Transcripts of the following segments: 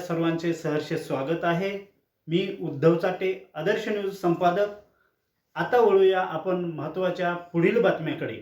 आपल्या सर्वांचे सहर्ष स्वागत आहे. मी उद्धव चाटे आदर्श न्यूज संपादक. आता वळूया आपण महत्त्वाच्या पुढील बातम्याकडे.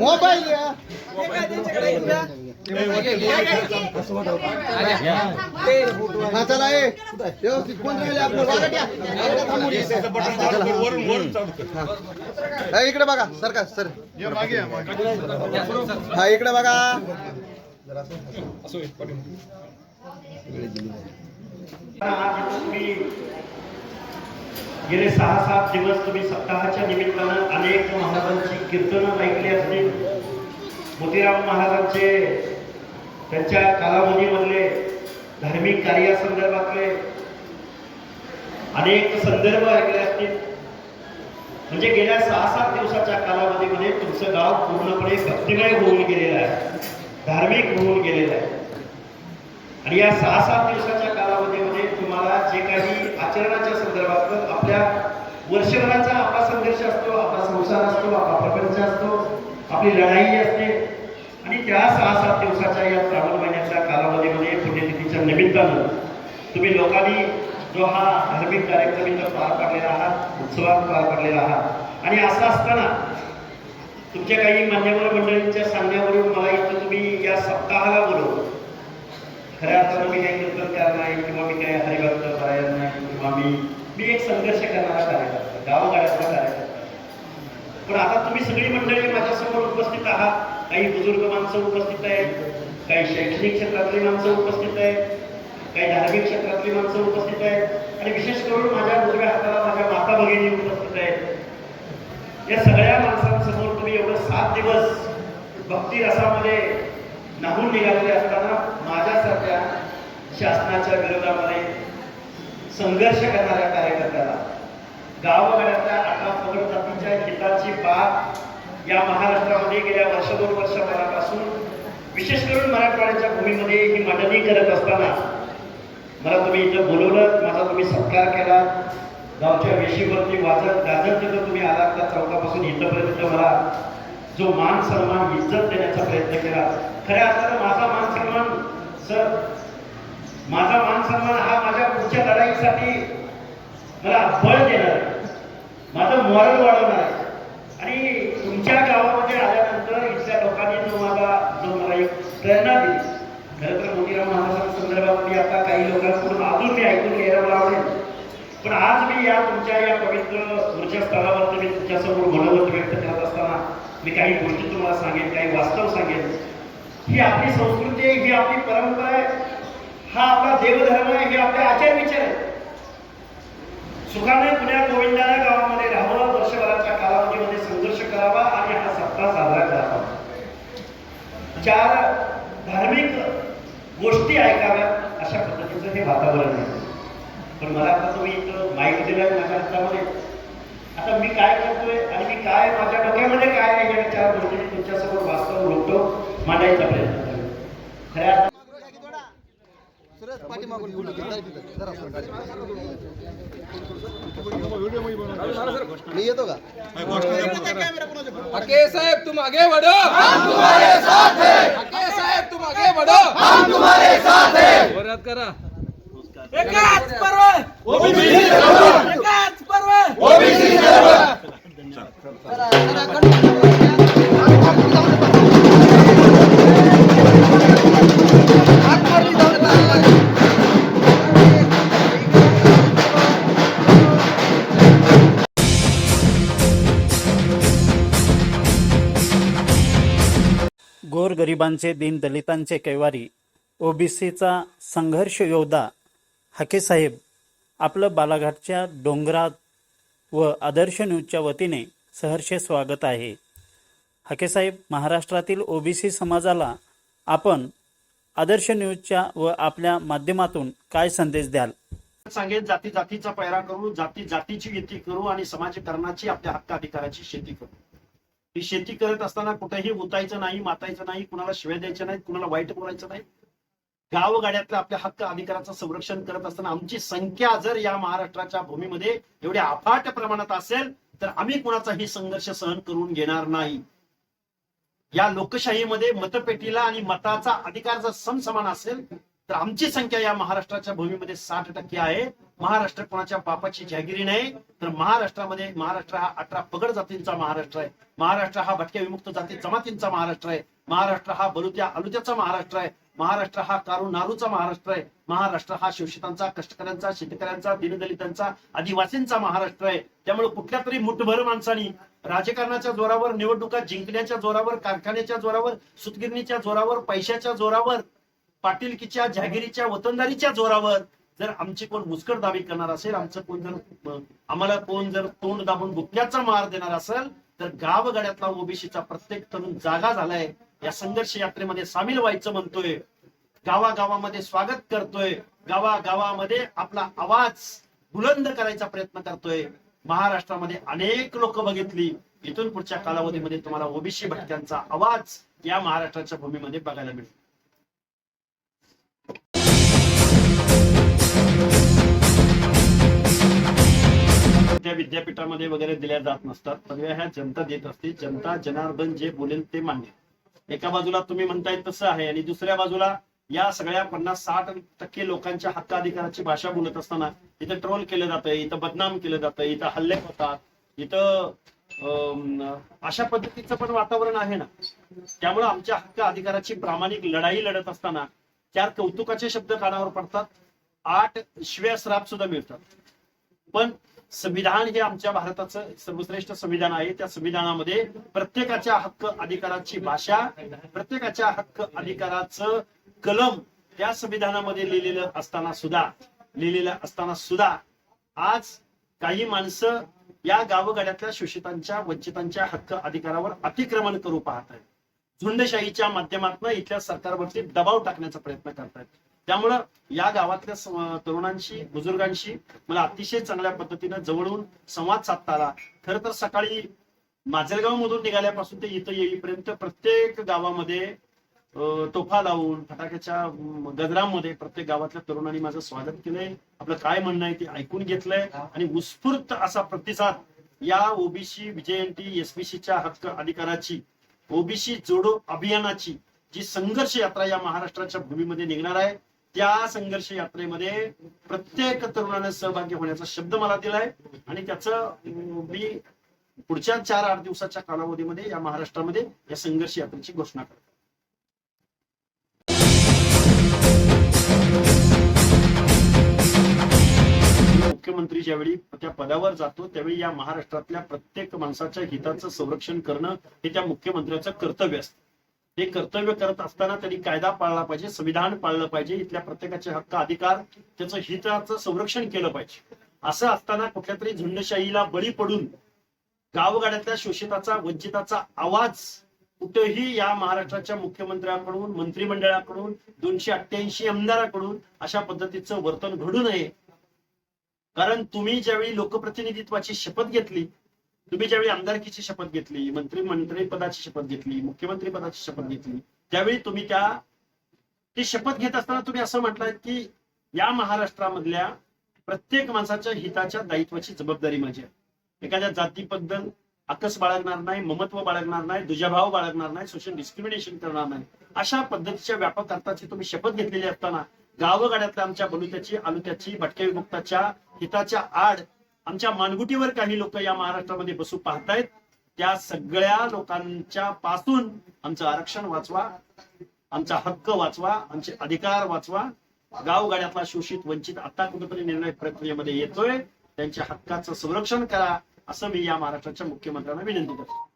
मोबाईल चला ए व्यवस्थित कोण राहिले आपलं? वागट या. थांबून या. हा, इकडे बघा. सरका सर. हा इकडे बघा. गेले सहा सात दिवस तुम्ही सप्ताहाच्या निमित्तानं अनेक महाराजांची कीर्तनं ऐकली असतील. मोतीराम महाराजांचे त्यांच्या कालावधीमधले धार्मिक कार्यासंदर्भातले अनेक संदर्भ ऐकले असतील. म्हणजे गेल्या सहा सात दिवसाच्या कालावधीमध्ये तुमचं गाव पूर्णपणे भक्तिमय होऊन गेलेलं आहे. धार्मिक होऊन गेलेलं आहे. आणि या सहा सात दिवसाच्या कालावधीमध्ये तुम्हाला जे काही आचरणाच्या संदर्भात आपल्या वर्षभराचा आपला संघर्ष असतो आपला संसार असतो आपला प्रपंच असतो आपली लढाई असते. आणि त्या सहा सात दिवसाच्या या श्रावण महिन्याच्या कालावधीमध्ये पुण्यतिथीच्या निमित्तानं तुम्ही लोकांनी जो हा धार्मिक कार्यक्रम इथं पार पाडलेला आहात उत्सवात पार पाडलेला आहात आणि असं असताना तुमच्या काही मान्यवर मंडळींच्या सांगण्यावरून मला इथं तुम्ही या सप्ताहाला बोलवलं. खऱ्या अर्थानं मी काही कीर्तनकार नाही किंवा मी काही हरिभक्त पारायण नाही किंवा मी मी एक संघर्ष करणारा कार्यकर्ता गावगाड्यातला कार्यकर्ता. पण आता तुम्ही सगळी मंडळी माझ्यासमोर उपस्थित आहात. काही बुजुर्ग माणसं उपस्थित आहेत काही शैक्षणिक क्षेत्रातली माणसं उपस्थित आहेत काही धार्मिक क्षेत्रातली माणसं उपस्थित आहेत. आणि विशेष करून माझ्या उजव्या हाताला माझ्या माता भगिनी उपस्थित आहेत. या सगळ्या माणसांसमोर तुम्ही एवढं सात दिवस भक्ती रसामध्ये नाहून निघालेले असताना माझ्यासारख्या शासनाच्या विरोधामध्ये संघर्ष करणाऱ्या कार्यकर्त्याला गावागाड्यातल्या आटा पगड जातीच्या हिताची बाब या महाराष्ट्रामध्ये गेल्या वर्ष दोन वर्षभरापासून विशेष करून मराठवाड्याच्या भूमीमध्ये ही मांडणी करत असताना मला तुम्ही इथं बोलवलं माझा तुम्ही सत्कार केला. गावच्या वेशीवरती वाजत गाजत तिथं तुम्ही आलात त्या चौकापासून इथंपर्यंत मला जो मान सन्मान इज्जत देण्याचा प्रयत्न केला. खऱ्या अर्थानं माझा मान सन्मान सर माझा मान सन्मान हा माझ्या पुढच्या लढाईसाठी मला बळ देणार माझं मॉरल वाढवणार आहे. आणि तुमच्या गावामध्ये आल्यानंतर इथल्या लोकांनी जो मला जो मला एक प्रेरणा दिली. खरं तर मोतीराम महाराजांच्या संदर्भामध्ये आता काही लोकांकडून अजून मी ऐकून घ्यायला मला आवडेल. पण आज मी या तुमच्या या पवित्र ऊर्जा स्थळावर मी तुमच्यासमोर मनोगत व्यक्त करत असताना मी काही गोष्टी तुम्हाला सांगेन काही वास्तव सांगेन. ही आपली संस्कृती आहे ही आपली परंपरा आहे हा आपला देवधर्म आहे हे आपले आचार विचार आहे सुखाने पुण्या गोविंदाला गावामध्ये राहावं वर्षभराच्या कालावधीमध्ये संघर्ष करावा आणि हा सप्ताह साजरा करावा. चार धार्मिक गोष्टी ऐकाव्यात अशा पद्धतीचं हे वातावरण आहे. पण मला आता तुम्ही इथं माईक दिलाय माझ्या हातामध्ये. आता मी काय करतोय आणि मी काय माझ्या डोक्यामध्ये काय आहे या चार गोष्टी तुमच्यासमोर वास्तव रोखतो मांडायचा प्रयत्न करेन खऱ्या. मी येतो का हके साहेब तुम आगे बढ़ो हम तुम्हारे साथ हैं हके साहेब तुम आगे बढ़ो. हम तुम्हारे साथ हैं वरात करा. एकाच पर्व. ओबीसी एकाच पर्व. ओबीसी जरा जरा गोरगरिबांचे दीनदलितांचे कैवारी ओबीसीचा संघर्ष योद्धा हाकेसाहेब आपलं बालाघाटच्या डोंगरात व आदर्श न्यूजच्या वतीने सहर्ष स्वागत आहे. हाकेसाहेब महाराष्ट्रातील ओबीसी समाजाला आपण आदर्श न्यूजच्या व आपल्या माध्यमातून काय संदेश द्याल? सांगेल जाती जातीचा पैरा करू जाती जातीची युती करू आणि समाजकारणाची आपल्या हक्क अधिकाराची शेती करू. ही शेती करत असताना कुठेही उतायचं नाही मातायचं नाही कुणाला शिव्या द्यायच्या नाही कुणाला वाईट बोलायचं नाही. गावगाड्यातल्या आपल्या हक्क अधिकाराचं संरक्षण करत असताना आमची संख्या जर या महाराष्ट्राच्या भूमीमध्ये एवढ्या अफाट प्रमाणात असेल तर आम्ही कुणाचाही संघर्ष सहन करून घेणार नाही. या लोकशाहीमध्ये मतपेटीला आणि मताचा अधिकार जर समसमान असेल तर आमची संख्या या महाराष्ट्राच्या भूमीमध्ये साठ टक्के आहे. महाराष्ट्र कोणाच्या बापाची जहागिरी नाही. तर महाराष्ट्रामध्ये महाराष्ट्र हा अठरा पगड जातींचा महाराष्ट्र आहे. महाराष्ट्र हा भटक्या विमुक्त जाती जमातींचा महाराष्ट्र आहे. महाराष्ट्र हा बलुत्या अलुत्याचा महाराष्ट्र आहे. महाराष्ट्र हा कारू नारूचा महाराष्ट्र आहे. महाराष्ट्र हा शोषितांचा कष्टकऱ्यांचा शेतकऱ्यांचा दीनदलितांचा आदिवासींचा महाराष्ट्र आहे. त्यामुळे कुठल्या तरी मुठभर माणसानी राजकारणाच्या जोरावर निवडणुका जिंकण्याच्या जोरावर कारखान्याच्या जोरावर सुतगिरणीच्या जोरावर पैशाच्या जोरावर पाटीलकीच्या जहागिरीच्या वतनदारीच्या जोरावर जर आमची कोण मुस्कर दाबी करणार असेल आमचं कोण जर आम्हाला कोण जर तोंड दाबून बुक्याचा मार देणार असेल तर गावगड्यातला ओबीसीचा प्रत्येक तरुण जागा झालाय. या संघर्ष यात्रेमध्ये सामील व्हायचं म्हणतोय. गावागावामध्ये स्वागत करतोय. गावागावामध्ये आपला आवाज बुलंद करायचा प्रयत्न करतोय. महाराष्ट्रामध्ये अनेक लोक बघितली. इथून पुढच्या कालावधीमध्ये तुम्हाला ओबीसी भटक्यांचा आवाज या महाराष्ट्राच्या भूमीमध्ये बघायला मिळतो त्या विद्यापीठामध्ये वगैरे दिल्या जात नसतात पदव्या ह्या जनता देत असते. जनता जनार्दन जे बोलेल ते मान्य. एका बाजूला तुम्ही म्हणताय तसं आहे आणि दुसऱ्या बाजूला या सगळ्या पन्नास साठ टक्के लोकांच्या हक्क अधिकाराची भाषा बोलत असताना इथं ट्रोल केलं जातं इथं बदनाम केलं जातं इथं हल्ले होतात इथं अं, अशा पद्धतीचं पण वातावरण आहे ना. त्यामुळे आमच्या हक्क अधिकाराची प्रामाणिक लढाई लढत असताना चार कौतुकाचे शब्द कानावर पडतात आठ शिव्या श्राप सुद्धा मिळतात. पण संविधान हे आमच्या भारताचं सर्वश्रेष्ठ संविधान आहे. त्या संविधानामध्ये प्रत्येकाच्या हक्क अधिकाराची भाषा प्रत्येकाच्या हक्क अधिकाराचं कलम त्या संविधानामध्ये लिहिलेलं असताना सुद्धा लिहिलेलं असताना सुद्धा आज काही माणसं या गावगाड्यातल्या शोषितांच्या वंचितांच्या हक्क अधिकारावर अतिक्रमण करू पाहत आहेत. झुंडशाहीच्या माध्यमातून इथल्या सरकारवरती दबाव टाकण्याचा प्रयत्न करतायत त्यामुळं या गावातल्या तरुणांशी बुजुर्गांशी मला अतिशय चांगल्या पद्धतीनं जवळून संवाद साधता आला. खर तर सकाळी माजलगाव मधून निघाल्यापासून ते इथं येईपर्यंत प्रत्येक गावामध्ये तोफा लावून फटाक्याच्या अं, गजरामध्ये प्रत्येक गावातल्या तरुणांनी माझं स्वागत केलंय. आपलं काय म्हणणं आहे ते ऐकून घेतलंय. आणि उत्स्फूर्त असा प्रतिसाद या ओबीसी विजयंती एसबीसीच्या हक्क अधिकाराची ओबीसी जोडो अभियानाची जी संघर्ष यात्रा या महाराष्ट्राच्या भूमीमध्ये निघणार आहे त्या संघर्ष यात्रेमध्ये प्रत्येक तरुणाने सहभागी होण्याचा शब्द मला दिलाय. आणि त्याचं मी पुढच्या चार आठ दिवसाच्या कालावधीमध्ये या महाराष्ट्रामध्ये या संघर्ष यात्रेची घोषणा करतो. मुख्यमंत्री ज्यावेळी त्या पदावर जातो त्यावेळी या महाराष्ट्रातल्या प्रत्येक माणसाच्या हिताचं संरक्षण करणं हे त्या मुख्यमंत्र्याचं कर्तव्य असतं. हे कर्तव्य करत असताना त्यांनी कायदा पाळला पाहिजे संविधान पाळलं पाहिजे इथल्या प्रत्येकाचे हक्क अधिकार त्याचं हिताचं संरक्षण केलं पाहिजे. असं असताना कुठल्या तरी झुंडशाहीला बळी पडून गावगाड्यातल्या शोषिताचा वंचिताचा आवाज कुठेही या महाराष्ट्राच्या मुख्यमंत्र्यांकडून मंत्रिमंडळाकडून दोनशे अठ्ठ्याऐंशी आमदाराकडून अशा पद्धतीचं वर्तन घडू नये. कारण तुम्ही ज्यावेळी लोकप्रतिनिधित्वाची शपथ घेतली तुम्ही ज्यावेळी आमदारकीची शपथ घेतली मंत्री मंत्री पदाची शपथ घेतली मुख्यमंत्री पदाची शपथ घेतली त्यावेळी तुम्ही त्या ती शपथ घेत असताना तुम्ही असं म्हटलं की या महाराष्ट्रामधल्या प्रत्येक माणसाच्या हिताच्या दायित्वाची जबाबदारी माझी आहे. एखाद्या जातीबद्दल आकस बाळगणार नाही ममत्व बाळगणार नाही दुजाभाव बाळगणार नाही सोशल डिस्क्रिमिनेशन करणार नाही. अशा पद्धतीच्या व्यापक अर्थाची तुम्ही शपथ घेतलेली असताना गावगाड्यातल्या आमच्या बलुत्याची आलुत्याची भटक्या विमुक्ताच्या हिताच्या आड आमच्या मानगुटीवर काही लोक या महाराष्ट्रामध्ये बसू पाहतायत. त्या सगळ्या लोकांच्या पासून आमचं आरक्षण वाचवा आमचा हक्क वाचवा आमचे अधिकार वाचवा. गावगाड्यातला शोषित वंचित आता कुठेतरी निर्णय प्रक्रियेमध्ये येतोय. त्यांच्या हक्काचं संरक्षण करा असं मी या महाराष्ट्राच्या मुख्यमंत्र्यांना विनंती करतो.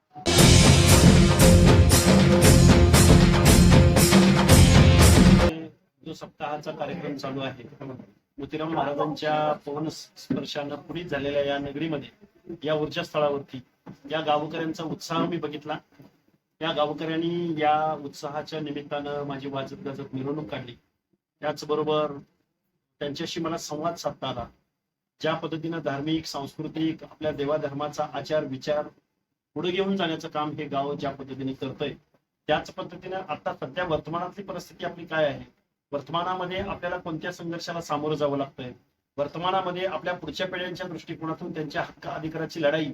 जो सप्ताहाचा कार्यक्रम चालू आहे मोतीराम महाराजांच्या पवन स्पर्शानं पुढीत झालेल्या या नगरीमध्ये या ऊर्जा स्थळावरती या गावकऱ्यांचा उत्साह मी बघितला. या गावकऱ्यांनी या उत्साहाच्या निमित्तानं माझी वाजत गाजत मिरवणूक काढली. त्याचबरोबर त्यांच्याशी मला संवाद साधता आला. ज्या पद्धतीनं धार्मिक सांस्कृतिक आपल्या देवाधर्माचा आचार विचार पुढे घेऊन जाण्याचं काम हे गाव ज्या पद्धतीने करतंय त्याच पद्धतीनं आता सध्या वर्तमानातली परिस्थिती आपली काय आहे? वर्तमानामध्ये आपल्याला कोणत्या संघर्षाला सामोरं जावं लागतंय? वर्तमानामध्ये आपल्या पुढच्या पिढ्यांच्या दृष्टिकोनातून त्यांच्या हक्क अधिकाराची लढाई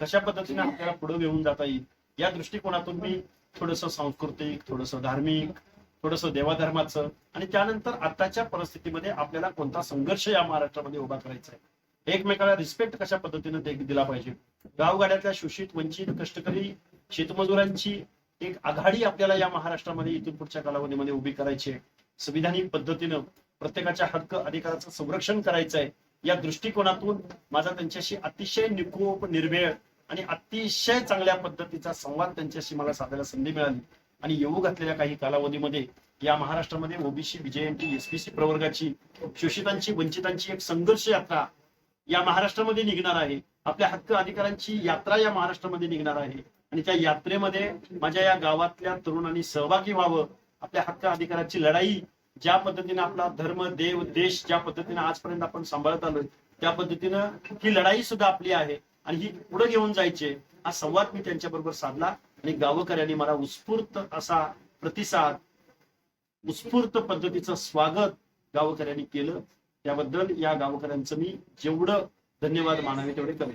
कशा पद्धतीने आपल्याला पुढे घेऊन जाता येईल? या दृष्टिकोनातून मी थोडस सांस्कृतिक थोडस धार्मिक थोडस देवाधर्माचं आणि त्यानंतर आताच्या परिस्थितीमध्ये आपल्याला कोणता संघर्ष या महाराष्ट्रामध्ये उभा करायचा आहे? एकमेकाला रिस्पेक्ट कशा पद्धतीने दिला पाहिजे? गावगाड्यातल्या शोषित वंचित कष्टकरी शेतमजुरांची एक आघाडी आपल्याला या महाराष्ट्रामध्ये इथून पुढच्या कालावधीमध्ये उभी करायची आहे. संविधानिक पद्धतीनं प्रत्येकाच्या हक्क अधिकाराचं संरक्षण करायचं आहे या दृष्टिकोनातून माझा त्यांच्याशी अतिशय निकोप निर्वेळ आणि अतिशय चांगल्या पद्धतीचा संवाद त्यांच्याशी मला साधायला संधी मिळाली. आणि येऊ घातलेल्या काही कालावधीमध्ये या महाराष्ट्रामध्ये ओबीसी बीजेएनटी एसपीसी प्रवर्गाची शोषितांची वंचितांची एक संघर्ष यात्रा या महाराष्ट्रामध्ये निघणार आहे. आपल्या हक्क अधिकारांची यात्रा या महाराष्ट्रामध्ये निघणार आहे. आणि त्या यात्रेमध्ये माझ्या या गावातल्या तरुणांनी सहभागी व्हावं. आपल्या हक्क अधिकाराची लढाई ज्या पद्धतीने आपला धर्म देव देश ज्या पद्धतीने आजपर्यंत आपण सांभाळत आलोय त्या पद्धतीनं ही लढाई सुद्धा आपली आहे आणि ही पुढे घेऊन जायचे हा संवाद मी त्यांच्या बरोबर साधला आणि गावकऱ्यांनी मला उत्स्फूर्त असा प्रतिसाद उत्स्फूर्त पद्धतीचं स्वागत गावकऱ्यांनी केलं. त्याबद्दल या गावकऱ्यांचं मी जेवढं धन्यवाद मानावे तेवढे करेन.